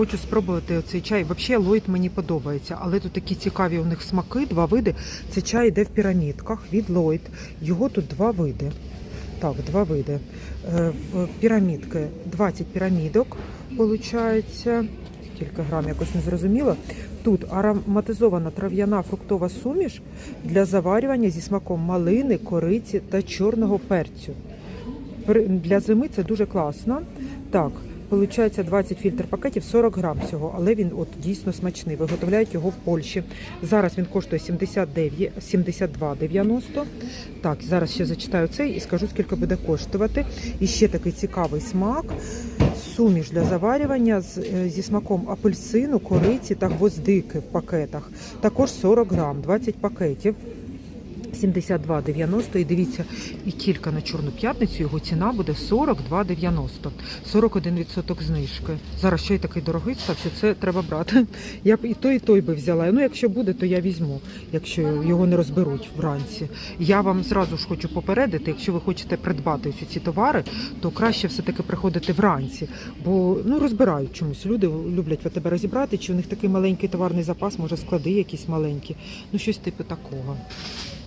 Хочу спробувати оцей чай. Взагалі Ллойд мені подобається, але тут такі цікаві у них смаки, два види. Це чай йде в пірамідках від Ллойд. Його тут два види. Так, два види. Е, пірамідки 20 пірамідок, виходить. Скільки грам, якось не зрозуміло. Тут ароматизована трав'яна фруктова суміш для заварювання зі смаком малини, кориці та чорного перцю. Для зими це дуже класно. Так, Получається 20 фільтр пакетів, 40 грам всього, але він от дійсно смачний. Виготовляють його в Польщі. Зараз він коштує 79, 72,90. Так, зараз ще зачитаю цей і скажу, скільки буде коштувати. І ще такий цікавий смак. Суміш для заварювання з, е, зі смаком апельсину, кориці та гвоздики в пакетах. Також 40 грам, 20 пакетів. 72,90 і дивіться, і кілька на Чорну п'ятницю, його ціна буде 42,90. 41% знижки. Зараз ще й такий дорогий став, що це треба брати. Я б і той, і той би взяла. Ну, якщо буде, то я візьму, якщо його не розберуть вранці. Я вам зразу ж хочу попередити, якщо ви хочете придбати ось ці товари, то краще все-таки приходити вранці, бо ну розбирають чомусь. Люди люблять тебе розібрати, чи у них такий маленький товарний запас, може склади якісь маленькі, ну щось типу такого.